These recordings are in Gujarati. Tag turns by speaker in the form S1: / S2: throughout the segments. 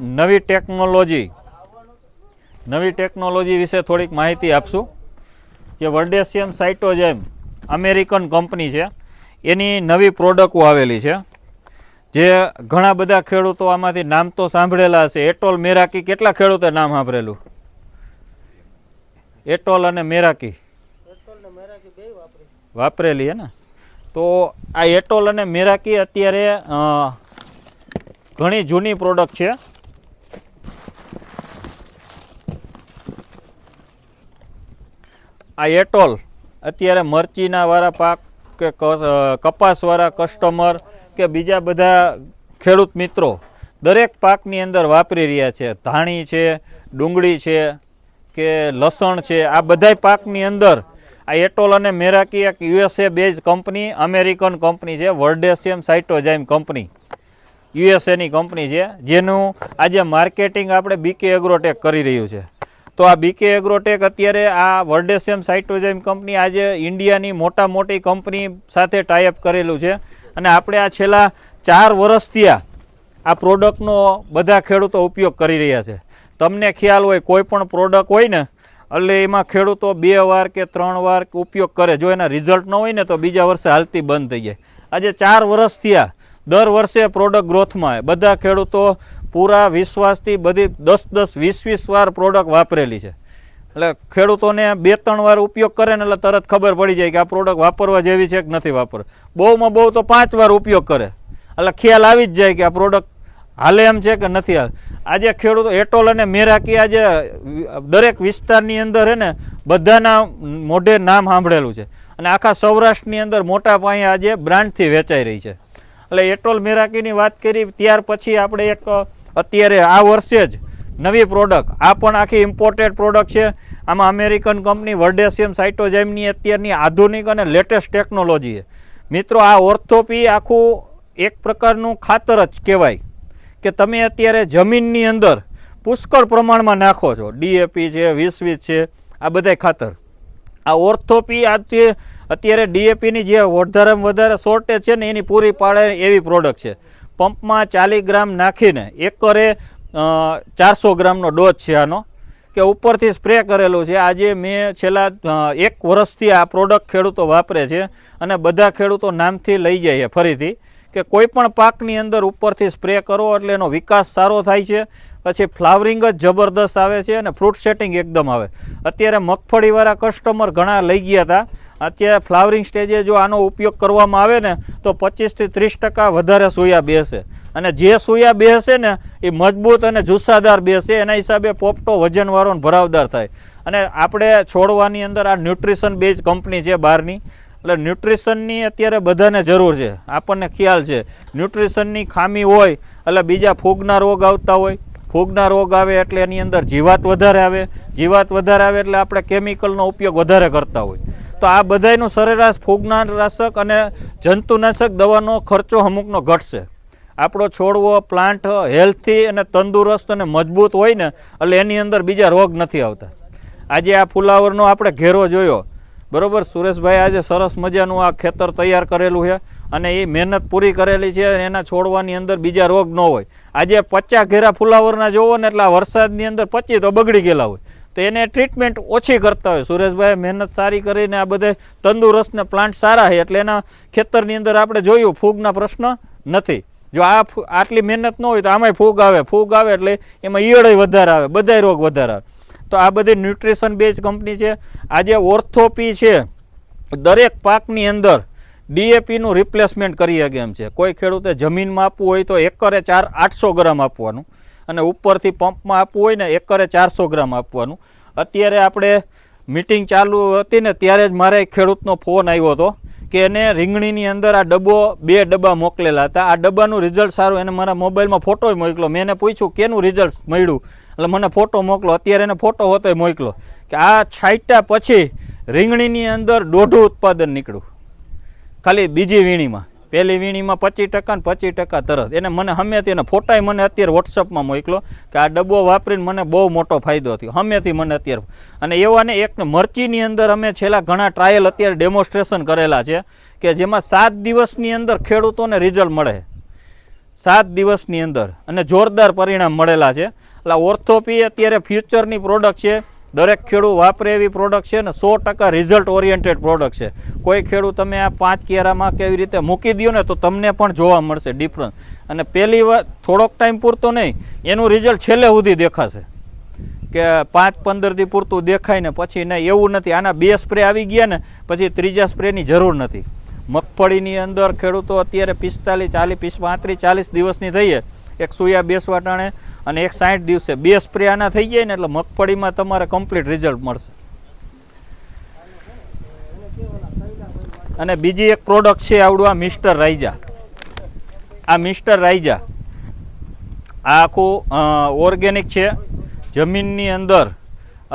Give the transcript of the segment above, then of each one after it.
S1: નવી ટેકનોલોજી. નવી ટેકનોલોજી વિશે થોડીક માહિતી આપશું. જે વર્ડેશિયમ સાઇટોજેમ અમેરિકન કંપની છે. એની નવી પ્રોડક્ટો આવેલી છે. જે ઘણા બધા ખેડૂતો આમાંથી નામ તો સાંભળેલા હશે. એટોલ મેરાકી કેટલા ખેડૂતે નામ સાંભળેલું? એટોલ અને મેરાકી. વાપરેલી હે ને? તો આ એટોલ અને મેરાકી અત્યારે ઘણી જૂની પ્રોડક્ટ છે. આ એટોલ, અત્યારે મરચીના વાળા પાક કે કપાસવાળા કસ્ટમર કે બીજા બધા ખેડૂત મિત્રો દરેક પાકની અંદર વાપરી રહ્યા છે. ધાણી છે, ડુંગળી છે કે લસણ છે, આ બધાય પાકની અંદર આ એટોલ અને મેરાકી એક USA base company American company છે વર્ડેશિયમ સાઇટોજાઇમ કંપની યુએસએની કંપની છે, જેનું આજે માર્કેટિંગ આપણે બીકે એગ્રોટેક કરી રહ્યું છે. તો આ બીકે એગ્રોટેક અત્યારે આ વર્ડેશિયમ સાઇટ્રોજેમ કંપની આજે ઇન્ડિયાની મોટા મોટી કંપની સાથે ટાઈઅપ કરેલું છે. અને આપણે આ છેલ્લા ચાર વર્ષથી આ આ પ્રોડક્ટનો બધા ખેડૂતો ઉપયોગ કરી રહ્યા છે. તમને ખ્યાલ હોય, કોઈ પણ પ્રોડક્ટ હોય ને, એટલે એમાં ખેડૂતો બે વાર કે ત્રણ વાર ઉપયોગ કરે. જો એના રિઝલ્ટ ન હોય ને, તો બીજા વર્ષે હાલતી બંધ થઈ જાય. આજે ચાર વર્ષથી આ દર વર્ષે પ્રોડક્ટ ગ્રોથમાં બધા ખેડૂતો પૂરા વિશ્વાસથી બધી દસ દસ વીસ વીસ વાર પ્રોડક્ટ વાપરેલી છે. એટલે ખેડૂતોને બે ત્રણ વાર ઉપયોગ કરે ને એટલે તરત ખબર પડી જાય કે આ પ્રોડક્ટ વાપરવા જેવી છે કે નથી વાપર બહુમાં બહુ તો પાંચ વાર ઉપયોગ કરે. એટલે ખ્યાલ આવી જ જાય કે આ પ્રોડક્ટ હાલે એમ છે કે નથી હાલ. આજે ખેડૂતો એટોલ અને મેરાકી આજે દરેક વિસ્તારની અંદર હે ને બધાના મોઢે નામ સાંભળેલું છે. અને આખા સૌરાષ્ટ્રની અંદર મોટા પાયે આજે બ્રાન્ડથી વેચાઈ રહી છે. એટલે એટોલ મેરાકીની વાત કરી, ત્યાર પછી આપણે એક અત્યારે આ વર્ષે જ નવી પ્રોડક્ટ આ પણ આખી ઇમ્પોર્ટેડ પ્રોડક્ટ છે. આમાં અમેરિકન કંપની વર્ડેશિયમ સાઇટોજેમની અત્યારની આધુનિક અને લેટેસ્ટ ટેકનોલોજી મિત્રો, આ ઓર્થોપી આખું એક પ્રકારનું ખાતર જ કહેવાય કે તમે અત્યારે જમીનની અંદર પુષ્કળ પ્રમાણમાં નાખો છો. ડીએપી છે, વીસ વીસ છે, આ બધાય ખાતર. આ ઓર્થોપી આજે અત્યારે ડીએપીની જે વધારેમાં વધારે શોર્ટેજ છે ને એની પૂરી પાડે એવી પ્રોડક્ટ છે. પંપમાં ચાલીસ ગ્રામ નાખીને એકરે ચારસો ગ્રામનો ડોઝ છે આનો, કે ઉપરથી સ્પ્રે કરેલું છે. આજે મેં છેલ્લા એક વર્ષથી આ પ્રોડક્ટ ખેડૂતો વાપરે છે અને બધા ખેડૂતો નામથી લઈ જાય છે ફરીથી. કે કોઈ પણ પાકની અંદર ઉપરથી સ્પ્રે કરો એટલે એનો વિકાસ સારો થાય છે. પછી ફ્લાવરિંગ જ જબરદસ્ત આવે છે અને ફ્રૂટ સેટિંગ એકદમ આવે. અત્યારે મગફળીવાળા કસ્ટમર ઘણા લઈ ગયા હતા. અત્યારે ફ્લાવરિંગ સ્ટેજે જો આનો ઉપયોગ કરવામાં આવે ને, તો પચીસથી ત્રીસ ટકા વધારે સોયા બેસે. અને જે સોયા બેસે ને, એ મજબૂત અને જુસ્સાદાર બેસે. એના હિસાબે પોપટો વજનવાળો ભરાવદાર થાય. અને આપણે છોડવાની અંદર આ ન્યુટ્રિશન બેઝ કંપની છે બહારની. એટલે ન્યુટ્રિશનની અત્યારે બધાને જરૂર છે. આપણને ખ્યાલ છે. ન્યુટ્રિશનની ખામી હોય, એટલે બીજા ફૂગના રોગ આવતા હોય. ફૂગના રોગ આવે એટલે એની અંદર જીવાત વધારે આવે. જીવાત વધારે આવે એટલે આપણે કેમિકલનો ઉપયોગ વધારે કરતા હોય. તો આ બધાયનું સરેરાશ ફૂગનાશક અને જંતુનાશક દવાનો ખર્ચો અમુકનો ઘટશે. આપણો છોડવો પ્લાન્ટ હેલ્થી અને તંદુરસ્ત અને મજબૂત હોય ને, એટલે એની અંદર બીજા રોગ નથી આવતા. આજે આ ફુલાવરનો આપણે ઘેરો જોયો. બરોબર? સુરેશભાઈ આજે સરસ મજાનું આ ખેતર તૈયાર કરેલું છે અને એ મહેનત પૂરી કરેલી છે એના છોડવાની અંદર બીજા રોગ ન હોય. આજે પચાસ ઘેરા ફુલાવરના જોવો ને એટલે વરસાદની અંદર પચી તો બગડી ગયેલા હોય. તો એને ટ્રીટમેન્ટ ઓછી કરતા હોય. સુરેશભાઈ મહેનત સારી કરીને આ બધે તંદુરસ્ત ને પ્લાન્ટ સારા છે એટલે એના ખેતરની અંદર આપણે જોયું, ફૂગના પ્રશ્ન નથી. જો આ આટલી મહેનત ન હોય તો આમાંય ફૂગ આવે. ફૂગ આવે એટલે એમાં ઈયળય વધારે આવે, બધાય રોગ વધારે આવે. તો આ બધી ન્યુટ્રિશન બેઝ કંપની છે. આજે ઓર્થોપી છે. દરેક પાકની અંદર ડીએપીનું રિપ્લેસમેન્ટ કરી શકે એમ છે. કોઈ ખેડૂતે જમીનમાં આપવું હોય તો એકરે ચાર આઠસો ગ્રામ આપવાનું અને ઉપરથી પંપમાં આપવું હોય ને એકરે ચારસો ગ્રામ આપવાનું. અત્યારે આપણે મિટિંગ ચાલુ હતી ને ત્યારે જ મારે ખેડૂતનો ફોન આવ્યો હતો. કે એને રીંગણીની અંદર આ ડબ્બો, બે ડબ્બા મોકલેલા હતા. આ ડબ્બાનું રિઝલ્ટ સારું, એને મારા મોબાઈલમાં ફોટો મોકલો મેં એને પૂછ્યું, કેનું રિઝલ્ટ મળ્યું? એટલે મને ફોટો મોકલો. અત્યારે એને ફોટો હોતો મોકલો. કે આ છાંટ્યા પછી રીંગણીની અંદર દોઢું ઉત્પાદન નીકળ્યું. ખાલી બીજી વીણીમાં. પહેલી વીણીમાં પચીસ ટકા ને પચીસ ટકા તરત. એને મને હમેથી, એને ફોટાય મને અત્યારે વોટ્સઅપમાં મોકલો કે આ ડબ્બો વાપરીને મને બહુ મોટો ફાયદો થયો. હમેથી મને અત્યારે. અને એવા ને એક મરચીની અંદર અમે છેલ્લા ઘણા ટ્રાયલ અત્યારે ડેમોન્સ્ટ્રેશન કરેલા છે કે જેમાં સાત દિવસની અંદર ખેડૂતોને રિઝલ્ટ મળે. સાત દિવસની અંદર. અને જોરદાર પરિણામ મળેલા છે. એટલે ઓર્થોપી અત્યારે ફ્યુચરની પ્રોડક્ટ છે. દરેક ખેડૂત વાપરે એવી પ્રોડક્ટ છે ને સો ટકા રિઝલ્ટ ઓરિએન્ટેડ પ્રોડક્ટ છે. કોઈ ખેડૂત તમે આ પાંચ કેરામાં કેવી રીતે મૂકી દો ને તો તમને પણ જોવા મળશે ડિફરન્સ અને પહેલી વાર થોડોક ટાઈમ પૂરતો નહીં, એનું રિઝલ્ટ છેલ્લે સુધી દેખાશે. કે પાંચ પંદરથી પૂરતું દેખાય ને પછી નહીં, એવું નથી. આના બે સ્પ્રે આવી ગયા ને, પછી ત્રીજા સ્પ્રેની જરૂર નથી. મગફળીની અંદર ખેડૂતો અત્યારે પિસ્તાલીસ, ચાલીસ, પિસ, પાંત્રીસ, ચાલીસ દિવસની થઈએ. એક સુયા બેસવા ટાણે અને એક સાઠ દિવસે બે સ્પ્રે આના થઈ જાય ને એટલે મગફળીમાં તમારે કમ્પ્લીટ રિઝલ્ટ મળશે. અને બીજી એક પ્રોડક્ટ છે આવડું આ મિસ્ટર રાઈજા આ મિસ્ટર રાઈજા આ આખું ઓર્ગેનિક છે. જમીનની અંદર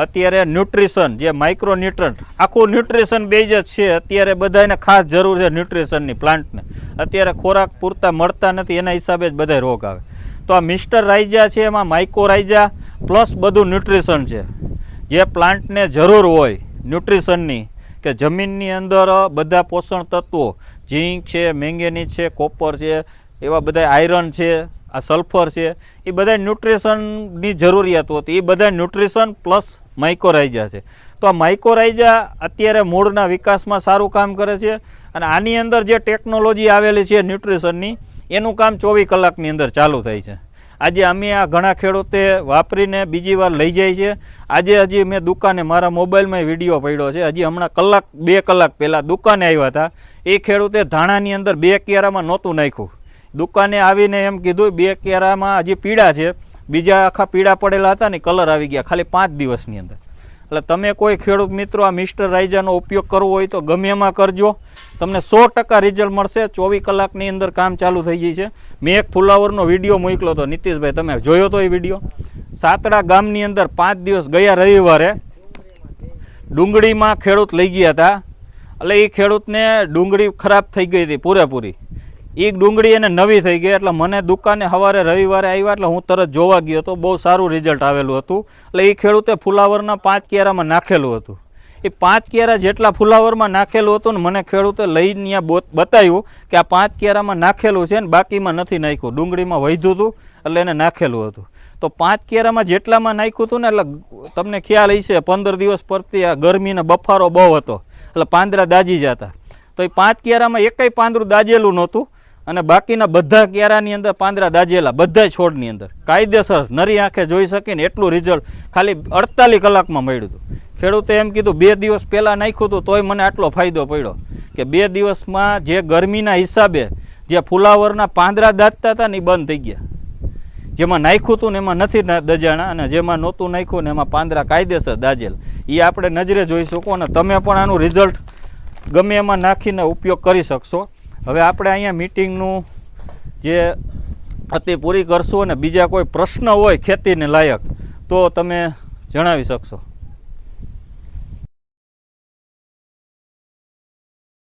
S1: અત્યારે ન્યુટ્રિશન જે માઇક્રો ન્યુટ્રન્ટ આખું ન્યુટ્રિશન બેઝ જ છે. અત્યારે બધાને ખાસ જરૂર છે ન્યુટ્રિશનની પ્લાન્ટને અત્યારે ખોરાક પૂરતા મળતા નથી, એના હિસાબે જ બધા રોગ આવે. તો આ મિસ્ટર રાઇજા છે, એમાં માઇકો રાઇજા પ્લસ બધું ન્યુટ્રિશન છે. જે પ્લાન્ટને જરૂર હોય ન્યુટ્રિશનની કે જમીનની અંદર બધા પોષણ તત્વો ઝીંક છે મેંગેનીઝ છે કોપર છે, એવા બધા આયરન છે, આ સલ્ફર છે, એ બધા ન્યુટ્રિશનની જરૂરિયાત હોતી. એ બધા ન્યુટ્રિશન પ્લસ માઇકોરાઇજા છે. તો આ માઇકોરાઇજા અત્યારે મૂળના વિકાસમાં સારું કામ કરે છે અને આની અંદર જે ટેકનોલોજી આવેલી છે ન્યુટ્રિશનની એનું કામ ચોવીસ કલાકની અંદર ચાલુ થાય છે. આજે અમે આ ઘણા ખેડૂતે વાપરીને બીજી વાર લઈ જાય છે. આજે હજી મેં દુકાને મારા મોબાઈલમાં વીડિયો પડ્યો છે. હજી હમણાં કલાક, બે કલાક પહેલાં દુકાને આવ્યા હતા. એ ખેડૂતે ધાણાની અંદર બે કેરામાં નહોતું નાખ્યું. દુકાને આવીને એમ કીધું, બે કેરામાં હજી પીળા છે. બીજા આખા પીળા પડેલા હતા ને કલર આવી ગયા, ખાલી પાંચ દિવસની અંદર. એટલે તમે કોઈ ખેડૂત મિત્રો આ મિસ્ટર રાઇજાનો ઉપયોગ કરવો હોય તો ગમે એમાં કરજો. તમને સો ટકા રિઝલ્ટ મળશે. ચોવીસ કલાકની અંદર કામ ચાલુ થઈ જાય છે. મેં એક ફુલાવરનો વીડિયો મોકલો હતો. નીતિશભાઈ, તમે જોયો તો એ વીડિયો? સાતડા ગામની અંદર પાંચ દિવસ ગયા રવિવારે ડુંગળીમાં ખેડૂત લઈ ગયા હતા. એટલે એ ખેડૂતને ડુંગળી ખરાબ થઈ ગઈ હતી પૂરેપૂરી. એ ડુંગળી એને નવી થઈ ગઈ એટલે મને દુકાને સવારે રવિવારે આવ્યા એટલે હું તરત જોવા ગયો તો બહુ સારું રિઝલ્ટ આવેલું હતું. એટલે એ ખેડૂતે ફુલાવરના પાંચ કેરામાં નાખેલું હતું. એ પાંચ કેરા જેટલા ફુલાવરમાં નાખેલું હતું ને મને ખેડૂતે લઈને ત્યાં બતાવ્યું કે આ પાંચ કેરામાં નાખેલું છે ને બાકીમાં નથી નાખ્યું. ડુંગળીમાં વધ્યું હતું એટલે એને નાખેલું હતું. તો પાંચ કેરામાં જેટલામાં નાખ્યું હતું ને એટલે તમને ખ્યાલ હશે, પંદર દિવસ પરથી આ ગરમીને બફારો બહુ હતો. એટલે પાંદરા દાજી જતા. તો એ પાંચ કેરામાં એકય પાંદરું દાજેલું નહોતું. અને બાકીના બધા ક્યારાની અંદર પાંદરા દાજેલા, બધા છોડની અંદર. કાયદેસર નરી આંખે જોઈ શકીને એટલું રિઝલ્ટ ખાલી અડતાલીસ કલાકમાં મળ્યું હતું. ખેડૂતે એમ કીધું, બે દિવસ પહેલાં નાખ્યું હતું, તોય મને આટલો ફાયદો પડ્યો. કે બે દિવસમાં જે ગરમીના હિસાબે જે ફુલાવરના પાંદરા દાજતા હતા ને એ બંધ થઈ ગયા. જેમાં નાખ્યું હતું ને એમાં નથી દજાણા, અને જેમાં નહોતું નાખ્યું ને એમાં પાંદરા કાયદેસર દાજેલ. એ આપણે નજરે જોઈ શકો, અને તમે પણ આનું રિઝલ્ટ ગમે એમાં નાખીને ઉપયોગ કરી શકશો. હવે આપણે અહીંયા મિટિંગનું જે હતી પૂરી કરશું અને બીજા કોઈ પ્રશ્ન હોય ખેતીને લાયક, તો તમે જણાવી શકશો.